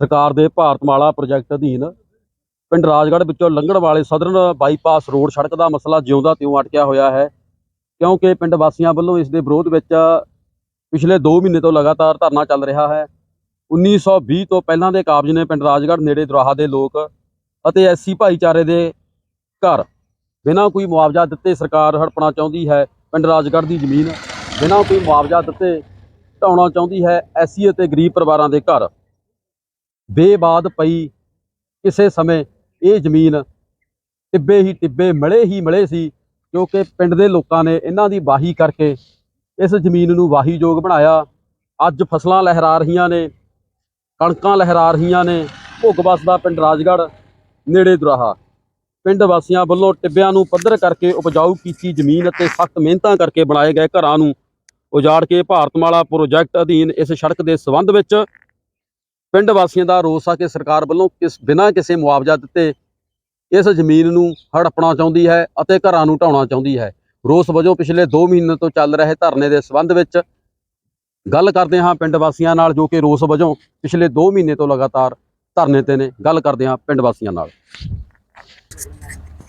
ਸਰਕਾਰ ਦੇ ਭਾਰਤਮਾਲਾ ਪ੍ਰੋਜੈਕਟ ਅਧੀਨ ਪਿੰਡ ਰਾਜਗੜ੍ਹ ਵਿੱਚੋਂ ਲੰਘਣ ਵਾਲੇ ਸਦਰਨ ਬਾਈਪਾਸ ਰੋਡ ਸੜਕ ਦਾ ਮਸਲਾ ਜਿਉਂਦਾ ਤਿਉਂ ਅਟਕਿਆ ਹੋਇਆ ਹੈ, ਕਿਉਂਕਿ ਪਿੰਡ ਵਾਸੀਆਂ ਵੱਲੋਂ ਇਸ ਦੇ ਵਿਰੋਧ ਵਿੱਚ ਪਿਛਲੇ 2 ਮਹੀਨੇ ਤੋਂ ਲਗਾਤਾਰ ਧਰਨਾ ਚੱਲ ਰਿਹਾ ਹੈ। 1920 ਤੋਂ ਪਹਿਲਾਂ ਦੇ ਕਾਬਜ ਨੇ ਪਿੰਡ ਰਾਜਗੜ੍ਹ ਨੇੜੇ ਦਰਾਹਾ ਦੇ ਲੋਕ ਅਤੇ ਐਸਸੀ ਭਾਈਚਾਰੇ ਦੇ ਘਰ। ਬਿਨਾਂ ਕੋਈ ਮੁਆਵਜ਼ਾ ਦਿੱਤੇ ਸਰਕਾਰ ਹੜਪਣਾ ਚਾਹੁੰਦੀ ਹੈ ਪਿੰਡ ਰਾਜਗੜ੍ਹ ਦੀ ਜ਼ਮੀਨ, ਬਿਨਾਂ ਕੋਈ ਮੁਆਵਜ਼ਾ ਦਿੱਤੇ ਢਾਉਣਾ ਚਾਹੁੰਦੀ ਹੈ ਐਸਸੀ ਅਤੇ ਗਰੀਬ ਪਰਿਵਾਰਾਂ ਦੇ ਘਰ। ਬੇਬਾਦ ਪਈ। ਕਿਸੇ ਸਮੇਂ ਇਹ ਜ਼ਮੀਨ ਟਿੱਬੇ ਹੀ ਟਿੱਬੇ, ਮਲੇ ਹੀ ਮਲੇ ਸੀ ਕਿਉਂਕਿ ਪਿੰਡ ਦੇ ਲੋਕਾਂ ਨੇ ਇਹਨਾਂ ਦੀ ਵਾਹੀ ਕਰਕੇ ਇਸ ਜ਼ਮੀਨ ਨੂੰ ਵਾਹੀਯੋਗ ਬਣਾਇਆ। ਅੱਜ ਫਸਲਾਂ ਲਹਿਰਾ ਰਹੀਆਂ ਨੇ, ਕਣਕਾਂ ਲਹਿਰਾ ਰਹੀਆਂ ਨੇ, ਭੁੱਗ ਵਸਦਾ ਪਿੰਡ ਰਾਜਗੜ੍ਹ, ਨੇੜੇ ਦੁਰਾਹਾ। ਪਿੰਡ ਵਾਸੀਆਂ ਵੱਲੋਂ ਟਿੱਬਿਆਂ ਨੂੰ ਪੱਧਰ ਕਰਕੇ ਉਪਜਾਊ ਕੀਤੀ ਜ਼ਮੀਨ ਅਤੇ ਸਖਤ ਮਿਹਨਤਾਂ ਕਰਕੇ ਬਣਾਏ ਗਏ ਘਰਾਂ ਨੂੰ ਉਜਾੜ ਕੇ ਭਾਰਤਮਾਲਾ ਪ੍ਰੋਜੈਕਟ ਅਧੀਨ ਇਸ ਸੜਕ ਦੇ ਸਬੰਧ ਵਿੱਚ ਪਿੰਡ ਵਾਸੀਆਂ ਦਾ ਰੋਸ ਆ ਕਿ ਸਰਕਾਰ ਵੱਲੋਂ ਕਿਸ ਬਿਨਾਂ ਕਿਸੇ ਮੁਆਵਜ਼ਾ ਦਿੱਤੇ ਇਸ ਜ਼ਮੀਨ ਨੂੰ ਹੜਪਣਾ ਚਾਹੁੰਦੀ ਹੈ ਅਤੇ ਘਰਾਂ ਨੂੰ ਢਾਉਣਾ ਚਾਹੁੰਦੀ ਹੈ। ਰੋਸ ਵਜੋਂ ਪਿਛਲੇ 2 ਮਹੀਨੇ ਤੋਂ ਚੱਲ ਰਹੇ ਧਰਨੇ ਦੇ ਸਬੰਧ ਵਿੱਚ ਗੱਲ ਕਰਦੇ ਹਾਂ ਪਿੰਡ ਵਾਸੀਆਂ ਨਾਲ, ਜੋ ਕਿ ਰੋਸ ਵਜੋਂ ਪਿਛਲੇ 2 ਮਹੀਨੇ ਤੋਂ ਲਗਾਤਾਰ ਧਰਨੇ ਤੇ ਨੇ। ਗੱਲ ਕਰਦੇ ਹਾਂ ਪਿੰਡ ਵਾਸੀਆਂ ਨਾਲ।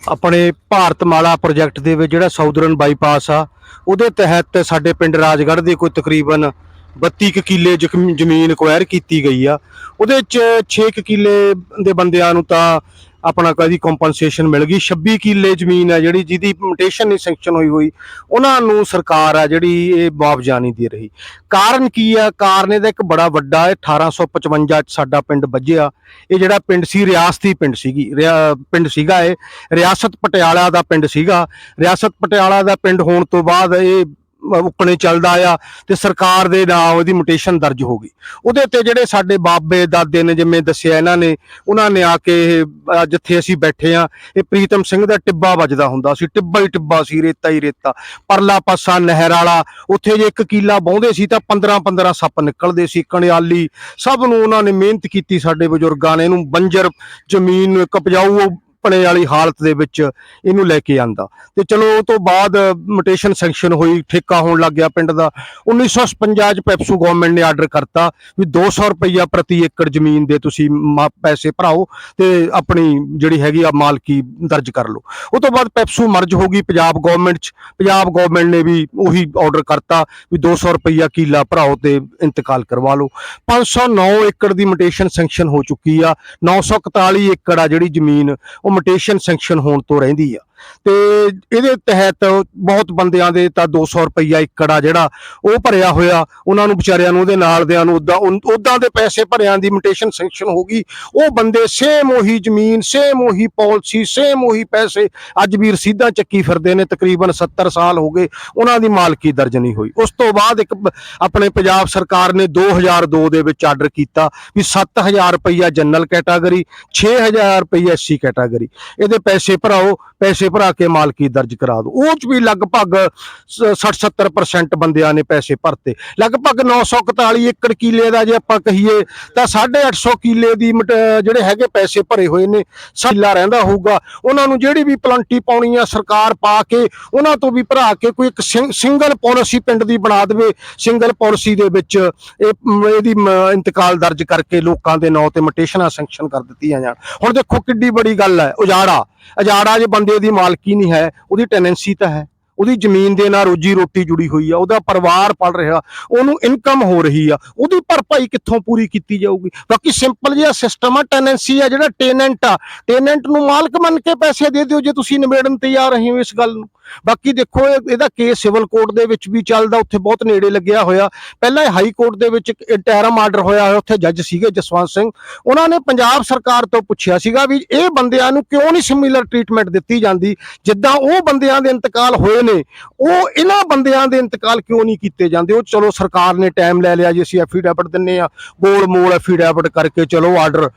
ਆਪਣੇ ਭਾਰਤਮਾਲਾ ਪ੍ਰੋਜੈਕਟ ਦੇ ਵਿੱਚ ਜਿਹੜਾ ਸਾਊਦਰਨ ਬਾਈਪਾਸ ਆ, ਉਹਦੇ ਤਹਿਤ ਸਾਡੇ ਪਿੰਡ ਰਾਜਗੜ੍ਹ ਦੀ ਕੋਈ ਤਕਰੀਬਨ 32 ਕੁ ਕਿੱਲੇ ਜ਼ਖਮ- ਜ਼ਮੀਨ ਅਕਵਾਇਰ ਕੀਤੀ ਗਈ ਆ। ਉਹਦੇ ਚ 6 ਕੁ ਕਿੱਲੇ ਦੇ ਬੰਦਿਆਂ ਨੂੰ ਤਾਂ ਆਪਣਾ ਕਦੀ ਕੰਪਨਸੇਸ਼ਨ ਮਿਲ ਗਈ। 26 ਕਿੱਲੇ ਜ਼ਮੀਨ ਆ ਜਿਹੜੀ ਜਿਹਦੀ ਮੋਟੇਸ਼ਨ ਨਹੀਂ ਸੈਂਕਸ਼ਨ ਹੋਈ ਹੋਈ। ਉਹਨਾਂ ਨੂੰ ਸਰਕਾਰ ਆ ਜਿਹੜੀ ਇਹ ਮੁਆਵਜ਼ਾ ਨਹੀਂ ਦੇ ਰਹੀ। ਕਾਰਨ ਕੀ ਆ? ਕਾਰਨ ਇਹਦਾ ਇੱਕ ਬੜਾ ਵੱਡਾ ਹੈ 1855 ਚ ਸਾਡਾ ਪਿੰਡ ਵੱਜਿਆ। ਇਹ ਜਿਹੜਾ ਪਿੰਡ ਸੀ, ਰਿਆਸਤੀ ਪਿੰਡ ਸੀਗੀ। ਰਿਆ- ਪਿੰਡ ਸੀਗਾ ਇਹ। ਰਿਆਸਤ ਪਟਿਆਲਾ ਦਾ ਪਿੰਡ ਸੀਗਾ। ਰਿਆਸਤ ਪਟਿਆਲਾ ਦਾ ਪਿੰਡ ਹੋਣ ਤੋਂ ਬਾਅਦ ਇਹ ਉਕਣੇ ਚੱਲਦਾ ਆ ਤੇ ਸਰਕਾਰ ਦੇ ਨਾਂ ਉਹਦੀ ਮੋਟੇਸ਼ਨ ਦਰਜ ਹੋ ਗਈ। ਉਹਦੇ ਤੇ ਜਿਹੜੇ ਸਾਡੇ ਬਾਬੇ, ਦਾਦੇ ਨੇ ਜਿਵੇਂ ਦੱਸਿਆ ਇਹਨਾਂ ਨੇ, ਉਹਨਾਂ ਨੇ ਆ ਕੇ ਜਿੱਥੇ ਅਸੀਂ ਬੈਠੇ ਆ ਇਹ ਪ੍ਰੀਤਮ ਸਿੰਘ ਦਾ ਟਿੱਬਾ ਵੱਜਦਾ ਹੁੰਦਾ ਸੀ। ਟਿੱਬਾ ਹੀ ਟਿੱਬਾ ਸੀ, ਰੇਤਾ ਹੀ ਰੇਤਾ। ਪਰਲਾ ਪਾਸਾ ਨਹਿਰ ਵਾਲਾ, ਉੱਥੇ ਜੇ ਇੱਕ ਕੀਲਾ ਬਾਉਂਦੇ ਸੀ ਤਾਂ 15 15 ਸੱਪ ਨਿਕਲਦੇ ਸੀ, ਕਣਿਆਲੀ। ਸਭ ਨੂੰ ਉਹਨਾਂ ਨੇ ਮਿਹਨਤ ਕੀਤੀ ਸਾਡੇ ਬਜ਼ੁਰਗਾਂ ਨੇ। ਇਹਨੂੰ ਬੰਜਰ ਜ਼ਮੀਨ ਨੂੰ ਇੱਕ ਉਪਜਾਊ ਪਣੇ ਵਾਲੀ ਹਾਲਤ ਦੇ ਵਿੱਚ ਇਹਨੂੰ ਲੈ ਕੇ ਆਂਦਾ। ਤੇ ਚਲੋ ਉਹ ਤੋਂ ਬਾਅਦ ਮਟੇਸ਼ਨ ਸੈਂਕਸ਼ਨ ਹੋਈ, ਠੇਕਾ ਹੋਣ ਲੱਗ ਗਿਆ ਪਿੰਡ ਦਾ। 1956 ਚ ਪੈਪਸੂ ਗਵਰਨਮੈਂਟ ਨੇ ਆਰਡਰ ਕਰਤਾ ਵੀ 200 ਰੁਪਈਆ ਪ੍ਰਤੀ ਏਕੜ ਜ਼ਮੀਨ ਦੇ ਤੁਸੀਂ ਪੈਸੇ ਭਰਾਓ ਤੇ ਆਪਣੀ ਜਿਹੜੀ ਹੈਗੀ ਆ ਮਾਲਕੀ ਦਰਜ ਕਰ ਲਓ। ਉਹ ਤੋਂ ਬਾਅਦ ਪੈਪਸੂ ਮਰਜ ਹੋ ਗਈ ਪੰਜਾਬ ਗਵਰਨਮੈਂਟ ਚ। ਪੰਜਾਬ ਗਵਰਨਮੈਂਟ ਨੇ ਵੀ ਉਹੀ ਆਰਡਰ ਕਰਤਾ ਵੀ 200 ਰੁਪਈਆ ਕਿੱਲਾ ਭਰਾਓ ਤੇ ਇੰਤਕਾਲ ਕਰਵਾ ਲਓ। 509 ਏਕੜ ਦੀ ਮੋਟੇਸ਼ਨ ਸੈਂਕਸ਼ਨ ਹੋ ਚੁੱਕੀ ਆ। 941 ਏਕੜ ਆ ਜਿਹੜੀ ਜ਼ਮੀਨ ਉਹ ਮੋਟੇਸ਼ਨ ਸੈਂਕਸ਼ਨ ਹੋਣ ਤੋਂ ਰਹਿੰਦੀ ਆ। ਤੇ ਇਹਦੇ ਤਹਿਤ ਬਹੁਤ ਬੰਦਿਆਂ ਦੇ ਤਾਂ 200 ਰੁਪਈਆ ਏਕੜ ਜਿਹੜਾ ਉਹ ਭਰਿਆ ਹੋਇਆ, ਉਹਨਾਂ ਨੂੰ ਵਿਚਾਰਿਆਂ ਨੂੰ, ਉਹਦੇ ਨਾਲ ਦਿਆਂ ਨੂੰ ਉਦਾਂ ਉਦਾਂ ਦੇ ਪੈਸੇ ਭਰਿਆਂ ਦੀ ਮੋਟੇਸ਼ਨ ਸੈਂਕਸ਼ਨ ਹੋ ਗਈ। ਉਹ ਬੰਦੇ ਸੇਮ ਉਹੀ ਜ਼ਮੀਨ ਸੇਮ ਉਹੀ ਪਾਲਿਸੀ ਸੇਮ ਉਹੀ ਪੈਸੇ, ਅੱਜ ਵੀ ਰਸੀਦਾਂ ਚੱਕੀ ਫਿਰਦੇ ਨੇ, ਤਕਰੀਬਨ 70 ਸਾਲ ਹੋ ਗਏ, ਉਹਨਾਂ ਦੀ ਮਾਲਕੀ ਦਰਜ ਨਹੀਂ ਹੋਈ। ਉਸ ਤੋਂ ਬਾਅਦ ਇੱਕ ਆਪਣੇ ਪੰਜਾਬ ਸਰਕਾਰ ਨੇ 2002 ਦੇ ਵਿੱਚ ਆਰਡਰ ਕੀਤਾ ਵੀ 7000 ਰੁਪਈਆ ਜਨਰਲ ਕੈਟਾਗਰੀ 6000 ਰੁਪਈਆ ਐਸਸੀ ਕੈਟਾਗਰੀ ਇਹਦੇ ਪੈਸੇ ਭਰਾਓ, ਪੈਸੇ ਭਰਾ ਕੇ ਮਾਲਕੀ ਦਰਜ ਕਰਾ ਦਿਓ। ਉਹ ਚ ਵੀ ਲਗਭਗ 60-70% ਬੰਦਿਆਂ ਨੇ ਪੈਸੇ ਭਰਤੇ। ਲਗਭਗ 941 ਏਕੜ ਕਿੱਲੇ ਦਾ ਜੇ ਆਪਾਂ ਕਹੀਏ, ਤਾਂ 850 ਕਿੱਲੇ ਦੀ ਮਟ- ਜਿਹੜੇ ਹੈਗੇ ਪੈਸੇ ਭਰੇ ਹੋਏ ਨੇ ਸਾਲਾ ਰਹਿੰਦਾ ਹੋਊਗਾ। ਉਹਨਾਂ ਨੂੰ ਜਿਹੜੀ ਵੀ ਪਲੰਟੀ ਪਾਉਣੀ ਆ, ਸਰਕਾਰ ਪਾ ਕੇ ਉਹਨਾਂ ਤੋਂ ਵੀ ਭਰਾ ਕੇ ਕੋਈ ਇੱਕ ਸਿੰਗਲ ਪਾਲਿਸੀ ਪਿੰਡ ਦੀ ਬਣਾ ਦੇਵੇ। ਸਿੰਗਲ ਪਾਲਿਸੀ ਦੇ ਵਿੱਚ ਇਹ ਇਹਦੀ ਇੰਤਕਾਲ ਦਰਜ ਕਰਕੇ ਲੋਕਾਂ ਦੇ ਨਾਂ ਤੇ ਮਟੇਸ਼ਨਾਂ ਸੈਂਕਸ਼ਨ ਕਰ ਦਿੱਤੀਆਂ ਜਾਣ। ਹੁਣ ਦੇਖੋ ਕਿੱਡੀ ਬੜੀ ਗੱਲ ਹੈ, ਉਜਾੜਾ। ਉਜਾੜਾ ਜੇ ਬੰਦੇ ਦੀ ਮਾਲਕੀ ਨਹੀਂ ਹੈ ਉਹਦੀ ਟੈਨੈਂਸੀ ਤਾਂ ਹੈ। ਉਹਦੀ ਜ਼ਮੀਨ ਦੇ ਨਾਲ ਰੋਜੀ ਰੋਟੀ ਜੁੜੀ ਹੋਈ ਆ, ਉਹਦਾ ਪਰਿਵਾਰ ਪਲ ਰਿਹਾ, ਉਹਨੂੰ ਇਨਕਮ ਹੋ ਰਹੀ ਆ, ਉਹਦੀ ਭਰਪਾਈ ਕਿੱਥੋਂ ਪੂਰੀ ਕੀਤੀ ਜਾਊਗੀ? ਬਾਕੀ ਸਿੰਪਲ ਜਿਹਾ ਸਿਸਟਮ ਆ ਟੈਨੈਂਸੀ ਆ ਜਿਹੜਾ ਟੈਨੈਂਟ ਆ ਟੈਨੈਂਟ ਨੂੰ ਮਾਲਕ ਮੰਨ ਕੇ ਪੈਸੇ ਦੇ ਦਿਓ ਜੇ ਤੁਸੀਂ ਨਿਬੇੜਨ ਤੇ ਆ ਰਹੇ ਹੋ ਇਸ ਗੱਲ ਨੂੰ। ਬਾਕੀ ਦੇਖੋ ਇਹਦਾ ਕੇਸ ਸਿਵਲ ਕੋਰਟ ਦੇ ਵਿੱਚ ਵੀ ਚੱਲਦਾ, ਉੱਥੇ ਬਹੁਤ ਨੇੜੇ ਲੱਗਿਆ ਹੋਇਆ। ਪਹਿਲਾਂ ਇਹ ਹਾਈ ਕੋਰਟ ਦੇ ਵਿੱਚ ਇੱਕ ਟੈਰਮ ਆਰਡਰ ਹੋਇਆ ਹੋਇਆ, ਉੱਥੇ ਜੱਜ ਸੀਗੇ ਜਸਵੰਤ ਸਿੰਘ। ਉਹਨਾਂ ਨੇ ਪੰਜਾਬ ਸਰਕਾਰ ਤੋਂ ਪੁੱਛਿਆ ਸੀਗਾ ਵੀ ਇਹ ਬੰਦਿਆਂ ਨੂੰ ਕਿਉਂ ਨਹੀਂ ਸਿਮਿਲਰ ਟ੍ਰੀਟਮੈਂਟ ਦਿੱਤੀ ਜਾਂਦੀ, ਜਿੱਦਾਂ ਉਹ ਬੰਦਿਆਂ ਦੇ ਇੰਤਕਾਲ ਹੋਏ ਨੇ, ਉਹ ਇਹਨਾਂ ਬੰਦਿਆਂ ਦੇ ਇੰਤਕਾਲ ਕਿਉਂ ਨਹੀਂ ਕੀਤੇ ਜਾਂਦੇ? ਉਹ ਚਲੋ ਸਰਕਾਰ ਨੇ ਟਾਈਮ ਲੈ ਲਿਆ ਜੀ, ਅਸੀਂ ਐਫੀਡੈਵਿਟ ਦਿੰਨੇ ਆ। ਗੋਲ ਮੋਲ ਐਫੀਡੈਵਿਟ ਕਰਕੇ ਚਲੋ ਆਰਡਰ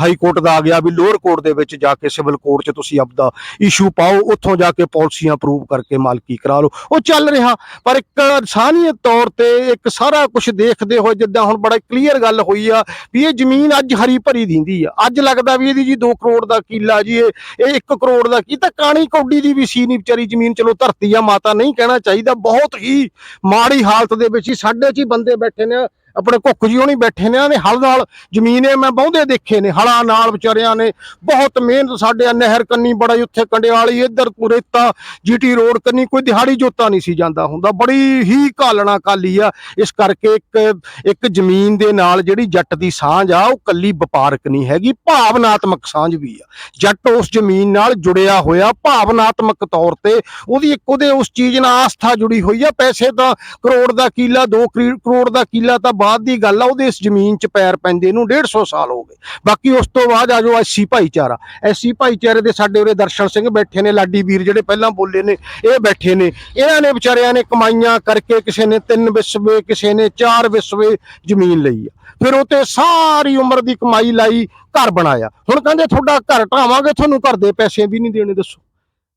ਹਾਈ ਕੋਰਟ ਦਾ ਆ ਗਿਆ ਵੀ ਲੋਅਰ ਕੋਰਟ ਦੇ ਵਿੱਚ ਜਾ ਕੇ ਸਿਵਲ ਕੋਰਟ 'ਚ ਤੁਸੀਂ ਆਪਦਾ ਇਸ਼ੂ ਪਾਓ, ਉੱਥੋਂ ਜਾ ਕੇ ਪਾਲਿਸੀਆਂ ਅਪਰੂਵ ਕਰਕੇ ਮਾਲਕੀ ਕਰਾ ਲਓ। ਉਹ ਚੱਲ ਰਿਹਾ, ਪਰ ਇੱਕ ਇਨਸਾਨੀਅਤ ਤੌਰ ਤੇ ਇੱਕ ਸਾਰਾ ਕੁਝ ਦੇਖਦੇ ਹੋਏ ਜਿੱਦਾਂ ਹੁਣ ਬੜਾ ਕਲੀਅਰ ਗੱਲ ਹੋਈ ਆ ਵੀ ਇਹ ਜ਼ਮੀਨ ਅੱਜ ਹਰੀ ਭਰੀ ਦਿੰਦੀ ਆ। ਅੱਜ ਲੱਗਦਾ ਵੀ ਇਹਦੀ ਜੀ 2 ਕਰੋੜ ਦਾ ਕਿੱਲਾ ਜੀ, ਇਹ ਇਹ 1 ਕਰੋੜ ਦਾ ਕੀ ਤਾਂ ਕਾਣੀ ਕੌਡੀ ਦੀ ਵੀ ਸੀ ਨਹੀਂ ਵਿਚਾਰੀ ਜ਼ਮੀਨ, ਚਲੋ ਧਰਤੀ ਆ, ਮਾਤਾ ਨਹੀਂ ਕਹਿਣਾ ਚਾਹੀਦਾ। ਬਹੁਤ ਹੀ ਮਾੜੀ ਹਾਲਤ ਦੇ ਵਿੱਚ ਹੀ ਸਾਡੇ ਚ ਹੀ ਬੰਦੇ ਬੈਠੇ ਨੇ। ਆਪਣੇ ਕੁੱਕ ਜੀ ਹੋਣੀ ਬੈਠੇ ਨੇ ਇਹਨਾਂ ਦੇ ਹਲ ਨਾਲ ਜ਼ਮੀਨ ਇਹ ਮੈਂ ਬਹੁੰਦੇ ਦੇਖੇ ਨੇ, ਹਲਾਂ ਨਾਲ ਵਿਚਾਰਿਆਂ ਨੇ, ਬਹੁਤ ਮਿਹਨਤ ਸਾਡੇ ਨਹਿਰ ਕੰਨੀ ਬੜਾ ਉੱਥੇ ਕੰਡਿਆਲੀ, ਇੱਧਰ ਰੇਤਾ ਜੀਟੀ ਰੋਡ ਕੰਨੀ, ਕੋਈ ਦਿਹਾੜੀ ਜੋਤਾ ਨਹੀਂ ਸੀ ਜਾਂਦਾ ਹੁੰਦਾ, ਬੜੀ ਹੀ ਘਾਲਣਾ ਕਾਲੀ ਆ, ਇਸ ਕਰਕੇ ਇੱਕ ਇੱਕ ਜ਼ਮੀਨ ਦੇ ਨਾਲ ਜਿਹੜੀ ਜੱਟ ਦੀ ਸਾਂਝ ਆ, ਉਹ ਕੱਲੀ ਵਪਾਰਕ ਨਹੀਂ ਹੈਗੀ, ਭਾਵਨਾਤਮਕ ਸਾਂਝ ਵੀ ਆ, ਜੱਟ ਉਸ ਜ਼ਮੀਨ ਨਾਲ ਜੁੜਿਆ ਹੋਇਆ, ਭਾਵਨਾਤਮਕ ਤੌਰ ਤੇ ਉਹਦੀ ਇੱਕ ਉਹਦੇ ਉਸ ਚੀਜ਼ ਨਾਲ ਆਸਥਾ ਜੁੜੀ ਹੋਈ ਆ, ਪੈਸੇ ਤਾਂ ਕਰੋੜ ਦਾ ਕਿੱਲਾ 2 ਕਰੋੜ ਦਾ ਕਿੱਲਾ ਤਾਂ ਬਾਅਦ ਦੀ ਗੱਲ ਆ, ਉਹਦੇ ਇਸ ਜ਼ਮੀਨ 'ਚ ਪੈਰ ਪੈਂਦੇ ਨੂੰ 150 ਸਾਲ ਹੋ ਗਏ। ਬਾਕੀ ਉਸ ਤੋਂ ਬਾਅਦ ਆ ਜੋ ਐਸੀ ਭਾਈਚਾਰਾ। ਐਸੀ ਭਾਈਚਾਰੇ ਦੇ ਸਾਡੇ ਉਰੇ ਦਰਸ਼ਨ ਸਿੰਘ ਬੈਠੇ ਨੇ, ਲਾਡੀ ਵੀਰ ਜਿਹੜੇ ਪਹਿਲਾਂ ਬੋਲੇ ਨੇ, ਇਹ ਬੈਠੇ ਨੇ। ਇਹਨਾਂ ਨੇ ਵਿਚਾਰਿਆਂ ਨੇ ਕਮਾਈਆਂ ਕਰਕੇ ਕਿਸੇ ਨੇ ਤਿੰਨ ਵਿਸਵੇ, ਕਿਸੇ ਨੇ ਚਾਰ ਵਿਸਵੇ ਜ਼ਮੀਨ ਲਈ ਆ। ਫਿਰ ਉਹ ਤੇ ਸਾਰੀ ਉਮਰ ਦੀ ਕਮਾਈ ਲਾਈ ਘਰ ਬਣਾਇਆ। ਹੁਣ ਕਹਿੰਦੇ, ਤੁਹਾਡਾ ਘਰ ਢਾਵਾਂਗੇ, ਤੁਹਾਨੂੰ ਘਰ ਦੇ ਪੈਸੇ ਵੀ ਨਹੀਂ ਦੇਣੇ, ਦੱਸੋ।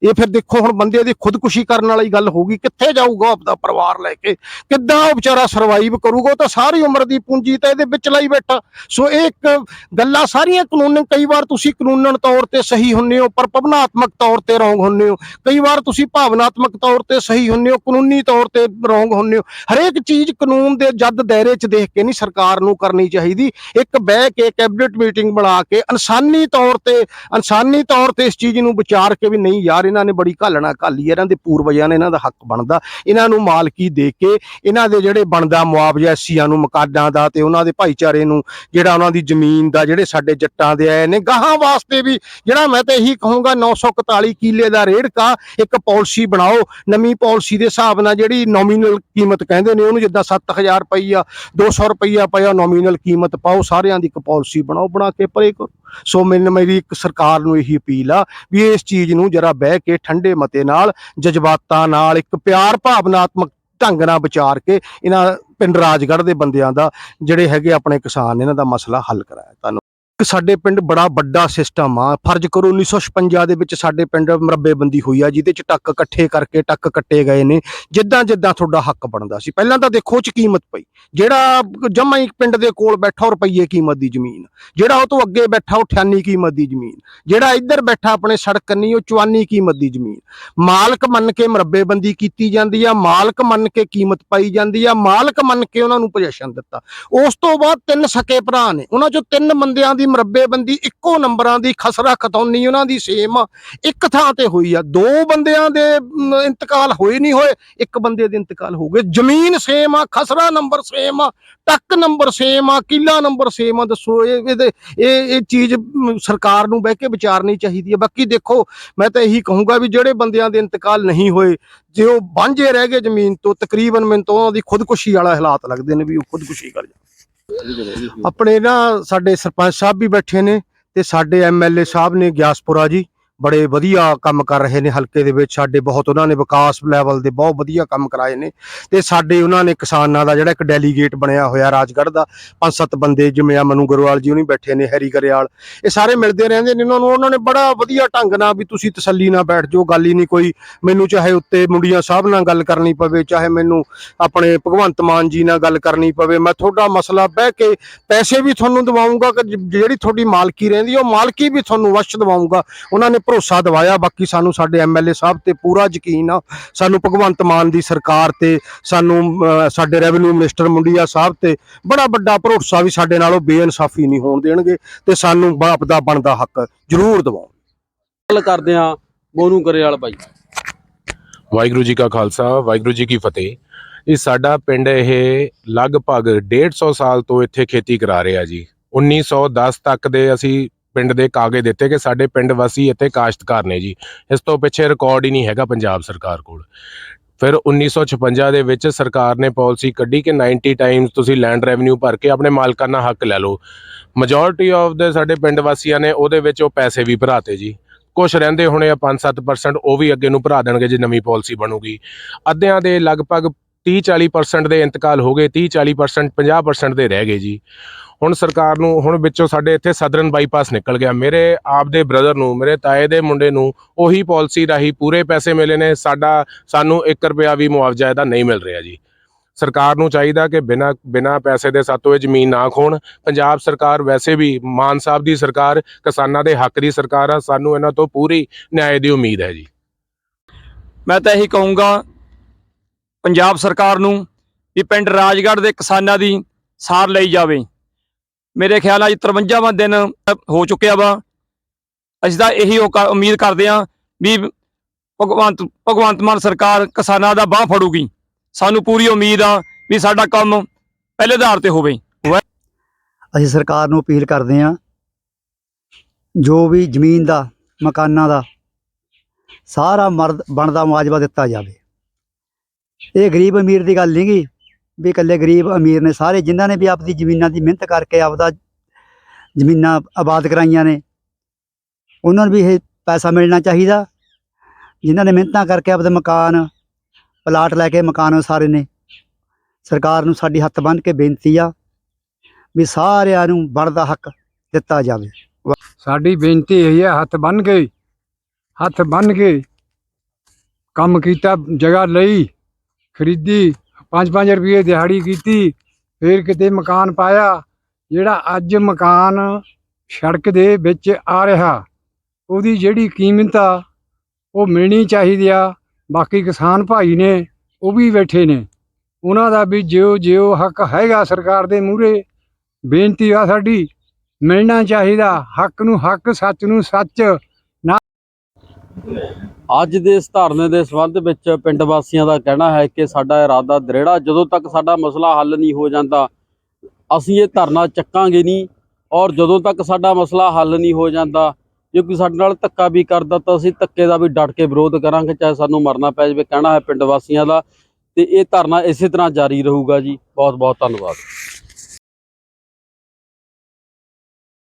ਇਹ ਫਿਰ ਦੇਖੋ ਹੁਣ ਬੰਦੇ ਦੀ ਖੁਦਕੁਸ਼ੀ ਕਰਨ ਵਾਲੀ ਗੱਲ ਹੋਊਗੀ ਕਿੱਥੇ ਜਾਊਗਾ ਆਪਦਾ ਪਰਿਵਾਰ ਲੈ ਕੇ? ਕਿੱਦਾਂ ਉਹ ਵਿਚਾਰਾ ਸਰਵਾਈਵ ਕਰੂਗਾ? ਉਹ ਤਾਂ ਸਾਰੀ ਉਮਰ ਦੀ ਪੂੰਜੀ ਤਾਂ ਇਹਦੇ ਵਿੱਚ ਲਾਈ ਬੈਠਾ। ਸੋ ਇਹ ਇੱਕ ਗੱਲਾਂ ਸਾਰੀਆਂ ਕਾਨੂੰਨ, ਕਈ ਵਾਰ ਤੁਸੀਂ ਕਾਨੂੰਨਨ ਤੌਰ ਤੇ ਸਹੀ ਹੁੰਨੇ ਹੋ, ਪਰ ਭਾਵਨਾਤਮਕ ਤੌਰ ਤੇ ਰੋਂਗ ਹੁੰਨੇ ਹੋ। ਕਈ ਵਾਰ ਤੁਸੀਂ ਭਾਵਨਾਤਮਕ ਤੌਰ ਤੇ ਸਹੀ ਹੁੰਨੇ ਹੋ, ਕਾਨੂੰਨੀ ਤੌਰ ਤੇ ਰੋਂਗ ਹੁੰਨੇ ਹੋ। ਹਰੇਕ ਚੀਜ਼ ਕਾਨੂੰਨ ਦੇ ਜੱਦ ਦਾਇਰੇ 'ਚ ਦੇਖ ਕੇ ਨਹੀਂ ਸਰਕਾਰ ਨੂੰ ਕਰਨੀ ਚਾਹੀਦੀ। ਇੱਕ ਬਹਿ ਕੇ ਕੈਬਨਿਟ ਮੀਟਿੰਗ ਬਣਾ ਕੇ ਇਨਸਾਨੀ ਤੌਰ ਤੇ, ਇਨਸਾਨੀ ਤੌਰ ਤੇ ਇਸ ਚੀਜ਼ ਨੂੰ ਵਿਚਾਰ ਕੇ ਵੀ ਨਹੀਂ ਯਾਰ ਇਹਨਾਂ ਨੇ ਬੜੀ ਘਾਲਣਾ ਘਾਲੀ ਇਹਨਾਂ ਦੇ ਪੂਰਵਜਾਂ ਨੇ ਇਹਨਾਂ ਦਾ ਹੱਕ ਬਣਦਾ। ਇਹਨਾਂ ਨੂੰ ਮਾਲਕੀ ਦੇ ਕੇ ਇਹਨਾਂ ਦੇ ਜਿਹੜੇ ਬਣਦਾ ਮੁਆਵਜ਼ਾ ਐਸੀਆਂ ਨੂੰ ਮਕਾਨਾਂ ਦਾ ਤੇ ਉਹਨਾਂ ਦੇ ਭਾਈਚਾਰੇ ਨੂੰ, ਜਿਹੜਾ ਉਹਨਾਂ ਦੀ ਜ਼ਮੀਨ ਦਾ, ਜਿਹੜੇ ਸਾਡੇ ਜੱਟਾਂ ਦੇ ਆਏ ਨੇ, ਗਾਹਾਂ ਵਾਸਤੇ ਵੀ ਜਿਹੜਾ ਮੈਂ ਤਾਂ ਇਹੀ ਕਹੂੰਗਾ 941 ਕਿੱਲੇ ਦਾ ਰੇੜਕਾ, ਇੱਕ ਪਾਲਿਸੀ ਬਣਾਓ, ਨਵੀਂ ਪਾਲਿਸੀ ਦੇ ਹਿਸਾਬ ਨਾਲ ਜਿਹੜੀ ਨੋਮੀਨਲ ਕੀਮਤ ਕਹਿੰਦੇ ਨੇ, ਉਹਨੂੰ ਜਿੱਦਾਂ 7000 ਰੁਪਈਆ 200 ਰੁਪਈਆ ਪਿਆ ਨੋਮੀਨਲ ਕੀਮਤ ਪਾਓ, ਸਾਰਿਆਂ ਦੀ ਇੱਕ ਪਾਲਿਸੀ ਬਣਾਓ, ਬਣਾ ਕੇ ਪਰੇ ਕਰੋ। ਸੋ ਮੈਨੂੰ ਮੇਰੀ ਇੱਕ ਸਰਕਾਰ ਨੂੰ ਇਹੀ ਅਪੀਲ ਆ ਵੀ ਇਸ ਚੀਜ਼ ਨੂੰ ਜਰਾ ਬਹਿ ਕੇ ਠੰਡੇ ਮਤੇ ਨਾਲ, ਜਜ਼ਬਾਤਾਂ ਨਾਲ, ਇੱਕ ਪਿਆਰ ਭਾਵਨਾਤਮਕ ਢੰਗ ਨਾਲ ਵਿਚਾਰ ਕੇ ਇਹਨਾਂ ਪਿੰਡ ਰਾਜਗੜ੍ਹ ਦੇ ਬੰਦਿਆਂ ਦਾ, ਜਿਹੜੇ ਹੈਗੇ ਆਪਣੇ ਕਿਸਾਨ ਨੇ ਇਹਨਾਂ ਦਾ ਮਸਲਾ ਹੱਲ ਕਰਾਇਆ। ਧੰਨਵਾਦ। ਇੱਕ ਸਾਡੇ ਪਿੰਡ ਬੜਾ ਵੱਡਾ ਸਿਸਟਮ ਆ। ਫਰਜ਼ ਕਰੋ 1956 ਦੇ ਵਿੱਚ ਸਾਡੇ ਪਿੰਡ ਮਰੱਬੇਬੰਦੀ ਹੋਈ ਆ, ਜਿਹਦੇ ਚ ਟੱਕ ਇਕੱਠੇ ਕਰਕੇ ਟੱਕ ਕੱਟੇ ਗਏ ਨੇ। ਜਿੱਦਾਂ ਜਿੱਦਾਂ ਤੁਹਾਡਾ ਹੱਕ ਬਣਦਾ ਸੀ। ਪਹਿਲਾਂ ਤਾਂ ਦੇਖੋ ਚ ਕੀਮਤ ਪਈ। ਜਿਹੜਾ ਜਮਾ ਹੀ ਪਿੰਡ ਦੇ ਕੋਲ ਬੈਠਾ ਉਹ ਰੁਪਈਏ ਕੀਮਤ ਦੀ ਜ਼ਮੀਨ। ਜਿਹੜਾ ਉਹ ਤੋਂ ਅੱਗੇ ਬੈਠਾ ਉਹ 98 ਕੀਮਤ ਦੀ ਜ਼ਮੀਨ। ਜਿਹੜਾ ਇੱਧਰ ਬੈਠਾ ਆਪਣੇ ਸੜਕ ਕੰਨੀ ਉਹ 54 ਕੀਮਤ ਦੀ ਜ਼ਮੀਨ। ਮਾਲਕ ਮੰਨ ਕੇ ਮਰੱਬੇਬੰਦੀ ਕੀਤੀ ਜਾਂਦੀ ਆ, ਮਾਲਕ ਮੰਨ ਕੇ ਕੀਮਤ ਪਾਈ ਜਾਂਦੀ ਆ, ਮਾਲਕ ਮੰਨ ਕੇ ਉਹਨਾਂ ਨੂੰ ਪੋਜੀਸ਼ਨ ਦਿੱਤਾ। ਉਸ ਤੋਂ ਬਾਅਦ ਤਿੰਨ ਸਕੇ ਭਰਾ ਨੇ। ਉਹਨਾਂ ਚੋਂ ਤਿੰਨ ਬੰਦਿਆਂ ਦੀ ਮਰੱਬੇਬੰਦੀ ਇੱਕੋ ਨੰਬਰਾਂ ਦੀ ਖਸਰਾ ਖਤੌਨੀ ਉਹਨਾਂ ਦੀ ਸੇਮ ਇੱਕ ਥਾਂ ਤੇ ਹੋਈ ਆ। ਦੋ ਬੰਦਿਆਂ ਦੇ ਇੰਤਕਾਲ ਹੋਏ ਨਹੀਂ ਹੋਏ, ਇੱਕ ਬੰਦੇ ਦੇ ਇੰਤਕਾਲ ਹੋ ਗਏ। ਜ਼ਮੀਨ ਸੇਮ ਆ, ਖਸਰਾ ਨੰਬਰ ਸੇਮ ਆ, ਟੱਕ ਨੰਬਰ ਸੇਮ ਆ, ਕਿੱਲਾ ਨੰਬਰ ਸੇਮ ਆ। ਦੱਸੋ, ਇਹ, ਇਹਦੇ, ਇਹ ਇਹ ਚੀਜ਼ ਸਰਕਾਰ ਨੂੰ ਬਹਿ ਕੇ ਵਿਚਾਰਨੀ ਚਾਹੀਦੀ ਹੈ ਬਾਕੀ ਦੇਖੋ, ਮੈਂ ਤਾਂ ਇਹੀ ਕਹੂੰਗਾ ਵੀ ਜਿਹੜੇ ਬੰਦਿਆਂ ਦੇ ਇੰਤਕਾਲ ਨਹੀਂ ਹੋਏ, ਜੇ ਉਹ ਵਾਂਝੇ ਰਹਿ ਗਏ ਜ਼ਮੀਨ ਤੋਂ, ਤਕਰੀਬਨ ਮੈਨੂੰ ਤਾਂ ਉਹਨਾਂ ਦੀ ਖੁਦਕੁਸ਼ੀ ਵਾਲਾ ਹਾਲਾਤ ਲੱਗਦੇ ਨੇ ਵੀ ਉਹ ਖੁਦਕੁਸ਼ੀ ਕਰ ਜਾਣ। ਆਪਣੇ ਨਾ ਸਾਡੇ ਸਰਪੰਚ ਸਾਹਿਬ ਵੀ ਬੈਠੇ ਨੇ ਤੇ ਸਾਡੇ ਐਮਐਲਏ ਸਾਹਿਬ ਨੇ ਗਿਆਸਪੁਰਾ ਜੀ। ਬੜੇ ਵਧੀਆ ਕੰਮ ਕਰ ਰਹੇ ਨੇ ਹਲਕੇ ਦੇ ਵਿੱਚ, ਸਾਡੇ ਬਹੁਤ ਉਹਨਾਂ ਨੇ ਵਿਕਾਸ ਲੈਵਲ ਦੇ ਬਹੁਤ ਵਧੀਆ ਕੰਮ ਕਰਾਏ ਨੇ ਤੇ ਸਾਡੇ ਉਹਨਾਂ ਨੇ ਕਿਸਾਨਾਂ ਦਾ ਜਿਹੜਾ ਇੱਕ ਡੈਲੀਗੇਟ ਬਣਿਆ ਹੋਇਆ ਰਾਜਗੜ੍ਹ ਦਾ ਪੰਜ ਸੱਤ ਬੰਦੇ ਜਿਵੇਂ ਆ ਮਨੂ ਗਰਵਾਲ ਜੀ ਉਹਨੀ ਬੈਠੇ ਨੇ, ਹੈਰੀ ਗਰੇਵਾਲ, ਇਹ ਸਾਰੇ ਮਿਲਦੇ ਰਹਿੰਦੇ ਨੇ ਉਹਨਾਂ ਨੂੰ, ਉਹਨਾਂ ਨੇ ਬੜਾ ਵਧੀਆ ਢੰਗ ਨਾਲ ਵੀ ਤੁਸੀਂ ਤਸੱਲੀ ਨਾਲ ਬੈਠ ਜਾਓ, ਗੱਲ ਹੀ ਨਹੀਂ ਕੋਈ ਮੈਨੂੰ ਚਾਹੇ ਉੱਤੇ ਮੁੰਡੀਆਂ ਸਾਹਿਬ ਨਾਲ ਗੱਲ ਕਰਨੀ ਪਵੇ, ਚਾਹੇ ਮੈਨੂੰ ਆਪਣੇ ਭਗਵੰਤ ਮਾਨ ਜੀ ਨਾਲ ਗੱਲ ਕਰਨੀ ਪਵੇ, ਮੈਂ ਤੁਹਾਡਾ ਮਸਲਾ ਬਹਿ ਕੇ ਪੈਸੇ ਵੀ ਤੁਹਾਨੂੰ ਦਿਵਾਉਂਗਾ, ਕਿ ਜਿਹੜੀ ਤੁਹਾਡੀ ਮਾਲਕੀ ਰਹਿੰਦੀ ਉਹ ਮਾਲਕੀ ਵੀ ਤੁਹਾਨੂੰ ਵਸ਼ ਦਿਵਾਉਂਗਾ, ਉਹਨਾਂ ਨੇ ਭਰੋਸਾ ਦਿਵਾਇਆ। ਬਾਕੀ ਸਾਨੂੰ ਸਾਡੇ ਐਮਐਲਏ ਸਾਹਿਬ ਤੇ ਪੂਰਾ ਯਕੀਨ ਆ। ਸਾਨੂੰ ਭਗਵੰਤ ਮਾਨ ਦੀ ਸਰਕਾਰ ਤੇ ਸਾਨੂੰ ਸਾਡੇ ਰੈਵਨਿਊ ਮਿਨਿਸਟਰ ਮੁੰਡੀਆ ਸਾਹਿਬ ਤੇ ਬੜਾ ਵੱਡਾ ਭਰੋਸਾ ਵੀ ਸਾਡੇ ਨਾਲੋਂ ਬੇਇਨਸਾਫੀ ਨਹੀਂ ਹੋਣ ਦੇਣਗੇ ਤੇ ਸਾਨੂੰ ਬਾਪ ਦਾ ਬਣਦਾ ਹੱਕ ਜ਼ਰੂਰ ਦਿਵਾਉਣ। ਗੱਲ ਕਰਦੇ ਆ ਮੋਨੂ ਗਰੇਵਾਲ ਬਾਈ। ਵਾਹਿਗੁਰੂ ਜੀ ਕਾ ਖਾਲਸਾ ਵਾਹਿਗੁਰੂ ਜੀ ਕੀ ਫਤਿਹ। ਇਹ ਸਾਡਾ ਪਿੰਡ ਇਹ ਲਗਭਗ 150 ਸਾਲ ਤੋਂ ਇੱਥੇ ਖੇਤੀ ਕਰਾ ਰਿਹਾ ਜੀ। 1910 ਤੱਕ ਦੇ ਅਸੀਂ ਪਿੰਡ ਦੇ ਕਾਗਜ਼ ਦਿੱਤੇ ਕਿ ਸਾਡੇ ਪਿੰਡ ਵਾਸੀ ਇੱਥੇ ਕਾਸ਼ਤਕਾਰ ਨੇ ਜੀ। ਇਸ ਤੋਂ ਪਿੱਛੇ ਰਿਕਾਰਡ ਹੀ ਨਹੀਂ ਹੈਗਾ ਪੰਜਾਬ ਸਰਕਾਰ ਕੋਲ। ਫਿਰ 1956 ਦੇ ਵਿੱਚ ਸਰਕਾਰ ਨੇ ਪਾਲਿਸੀ ਕੱਢੀ ਕਿ 90 ਟਾਈਮਸ ਤੁਸੀਂ ਲੈਂਡ ਰੈਵਨਿਊ ਭਰ ਕੇ ਆਪਣੇ ਮਾਲਕਾਨਾ ਹੱਕ ਲੈ ਲਓ। ਮੈਜੋਰਿਟੀ ਆਫ ਦੇ ਸਾਡੇ ਪਿੰਡ ਵਾਸੀਆਂ ਨੇ ਉਹਦੇ ਵਿੱਚ ਉਹ ਪੈਸੇ ਵੀ ਭਰਾਤੇ ਜੀ। ਕੁਝ ਰਹਿੰਦੇ ਹੋਣੇ ਆ 5-7% ਉਹ ਵੀ ਅੱਗੇ ਨੂੰ ਭਰਾ ਦੇਣਗੇ ਜੇ ਨਵੀਂ ਪਾਲਿਸੀ ਬਣੂਗੀ। ਅੱਧਿਆਂ ਦੇ ਲਗਭਗ 30-40% ਦੇ ਇੰਤਕਾਲ ਹੋ ਗਏ 30-40% 50% ਦੇ ਰਹਿ ਗਏ ਜੀ। ਹੁਣ ਸਰਕਾਰ ਨੂੰ, ਹੁਣ ਵਿੱਚੋਂ ਸਾਡੇ ਇੱਥੇ ਸਦਰਨ ਬਾਈਪਾਸ ਨਿਕਲ ਗਿਆ। ਮੇਰੇ ਆਪ ਦੇ ਬ੍ਰਦਰ ਨੂੰ, ਮੇਰੇ ਤਾਏ ਦੇ ਮੁੰਡੇ ਨੂੰ ਉਹੀ ਪਾਲਿਸੀ ਰਾਹੀਂ ਪੂਰੇ ਪੈਸੇ ਮਿਲੇ ਨੇ, ਸਾਡਾ, ਸਾਨੂੰ 1 ਰੁਪਿਆ ਵੀ ਮੁਆਵਜ਼ਾ ਇਹਦਾ ਨਹੀਂ ਮਿਲ ਰਿਹਾ ਜੀ। ਸਰਕਾਰ ਨੂੰ ਚਾਹੀਦਾ ਕਿ ਬਿਨਾ ਬਿਨਾ ਪੈਸੇ ਦੇ ਸਾਤੋਂ ਇਹ ਜ਼ਮੀਨ ਨਾ ਖੋਣ। ਪੰਜਾਬ ਸਰਕਾਰ ਵੈਸੇ ਵੀ ਮਾਨ ਸਾਹਿਬ ਦੀ ਸਰਕਾਰ, ਕਿਸਾਨਾਂ ਦੇ ਹੱਕ ਦੀ ਸਰਕਾਰ ਆ। ਸਾਨੂੰ ਇਹਨਾਂ ਤੋਂ ਪੂਰੀ ਨਿਆਂ ਦੀ ਉਮੀਦ ਹੈ ਜੀ। ਮੈਂ ਤਾਂ ਇਹੀ ਕਹੂੰਗਾ ਪੰਜਾਬ ਸਰਕਾਰ ਨੂੰ ਵੀ ਪਿੰਡ ਰਾਜਗੜ੍ਹ ਦੇ ਕਿਸਾਨਾਂ ਦੀ ਸਾਰ ਲਈ ਜਾਵੇ। ਮੇਰੇ ਖਿਆਲ ਨਾਲ 53ਵਾਂ ਦਿਨ ਹੋ ਚੁੱਕਿਆ ਵਾ। ਅਸੀਂ ਤਾਂ ਇਹੀ ਉਮੀਦ ਕਰਦੇ ਹਾਂ ਵੀ ਭਗਵੰਤ ਭਗਵੰਤ ਮਾਨ ਸਰਕਾਰ ਕਿਸਾਨਾਂ ਦਾ ਬਾਹ ਫੜੂਗੀ। ਸਾਨੂੰ ਪੂਰੀ ਉਮੀਦ ਆ ਵੀ ਸਾਡਾ ਕੰਮ ਪਹਿਲੇ ਆਧਾਰ ਤੇ ਹੋਵੇ। ਅਸੀਂ ਸਰਕਾਰ ਨੂੰ ਅਪੀਲ ਕਰਦੇ ਹਾਂ, ਜੋ ਵੀ ਜ਼ਮੀਨ ਦਾ, ਮਕਾਨਾਂ ਦਾ ਸਾਰਾ ਮਰਦ, ਬਣਦਾ ਮੁਆਵਜ਼ਾ ਦਿੱਤਾ ਜਾਵੇ। ਇਹ ਗਰੀਬ ਅਮੀਰ ਦੀ ਗੱਲ ਨਹੀਂ ਗੀ ਵੀ ਇਕੱਲੇ ਗਰੀਬ ਅਮੀਰ ਨੇ ਸਾਰੇ ਜਿਨ੍ਹਾਂ ਨੇ ਵੀ ਆਪਦੀ ਜ਼ਮੀਨਾਂ ਦੀ ਮਿਹਨਤ ਕਰਕੇ ਆਪਦਾ ਜ਼ਮੀਨਾਂ ਆਬਾਦ ਕਰਾਈਆਂ ਨੇ, ਉਹਨਾਂ ਨੂੰ ਵੀ ਇਹ ਪੈਸਾ ਮਿਲਣਾ ਚਾਹੀਦਾ। ਜਿਨ੍ਹਾਂ ਨੇ ਮਿਹਨਤਾਂ ਕਰਕੇ ਆਪਦੇ ਮਕਾਨ, ਪਲਾਟ ਲੈ ਕੇ ਮਕਾਨ ਉਸਾਰੇ ਨੇ, ਸਰਕਾਰ ਨੂੰ ਸਾਡੀ ਹੱਥ ਬੰਨ੍ਹ ਕੇ ਬੇਨਤੀ ਆ ਵੀ ਸਾਰਿਆਂ ਨੂੰ ਬਣਦਾ ਹੱਕ ਦਿੱਤਾ ਜਾਵੇ। ਸਾਡੀ ਬੇਨਤੀ ਇਹ ਹੈ ਹੱਥ ਬੰਨ ਕੇ, ਹੱਥ ਬੰਨ ਕੇ ਕੰਮ ਕੀਤਾ, ਜਗ੍ਹਾ ਲਈ। ਖਰੀਦੀ 5-5 ਰੁਪਏ ਦਿਹਾੜੀ ਕੀਤੀ, ਫਿਰ ਕਿਤੇ ਮਕਾਨ ਪਾਇਆ, ਜਿਹੜਾ ਅੱਜ ਮਕਾਨ ਸੜਕ ਦੇ ਵਿੱਚ ਆ ਰਿਹਾ। ਉਹਦੀ ਜਿਹੜੀ ਕੀਮਤ ਆ, ਉਹ ਮਿਲਣੀ ਚਾਹੀਦੀ ਆ। ਬਾਕੀ ਕਿਸਾਨ ਭਾਈ ਨੇ, ਉਹ ਵੀ ਬੈਠੇ ਨੇ। ਉਹਨਾਂ ਦਾ ਵੀ ਜਿਉ ਜਿਉ ਹੱਕ ਹੈਗਾ ਸਰਕਾਰ ਦੇ ਮੂਹਰੇ। ਬੇਨਤੀ ਆ ਸਾਡੀ, ਮਿਲਣਾ ਚਾਹੀਦਾ, ਹੱਕ ਨੂੰ ਹੱਕ, ਸੱਚ ਨੂੰ ਸੱਚ। ਨਾ ਅੱਜ ਦੇ ਇਸ ਧਰਨੇ ਦੇ ਸੰਬੰਧ ਵਿੱਚ ਪਿੰਡ ਵਾਸੀਆਂ ਦਾ ਕਹਿਣਾ ਹੈ ਕਿ ਸਾਡਾ ਇਰਾਦਾ ਦ੍ਰਿੜਾ ਜਦੋਂ ਤੱਕ ਸਾਡਾ ਮਸਲਾ ਹੱਲ ਨਹੀਂ ਹੋ ਜਾਂਦਾ, ਅਸੀਂ ਇਹ ਧਰਨਾ ਚੱਕਾਂਗੇ ਨਹੀਂ। ਔਰ ਜਦੋਂ ਤੱਕ ਸਾਡਾ ਮਸਲਾ ਹੱਲ ਨਹੀਂ ਹੋ ਜਾਂਦਾ, ਜੇ ਕੋਈ ਸਾਡੇ ਨਾਲ ਧੱਕਾ ਵੀ ਕਰਦਾ ਤਾਂ ਅਸੀਂ ਧੱਕੇ ਦਾ ਵੀ ਡਟ ਕੇ ਵਿਰੋਧ ਕਰਾਂਗੇ, ਚਾਹੇ ਸਾਨੂੰ ਮਰਨਾ ਪੈ ਜਾਵੇ, ਕਹਿਣਾ ਹੈ ਪਿੰਡ ਵਾਸੀਆਂ ਦਾ। ਤੇ ਇਹ ਧਰਨਾ ਇਸੇ ਤਰ੍ਹਾਂ ਜਾਰੀ ਰਹੂਗਾ ਜੀ। ਬਹੁਤ ਬਹੁਤ ਧੰਨਵਾਦ।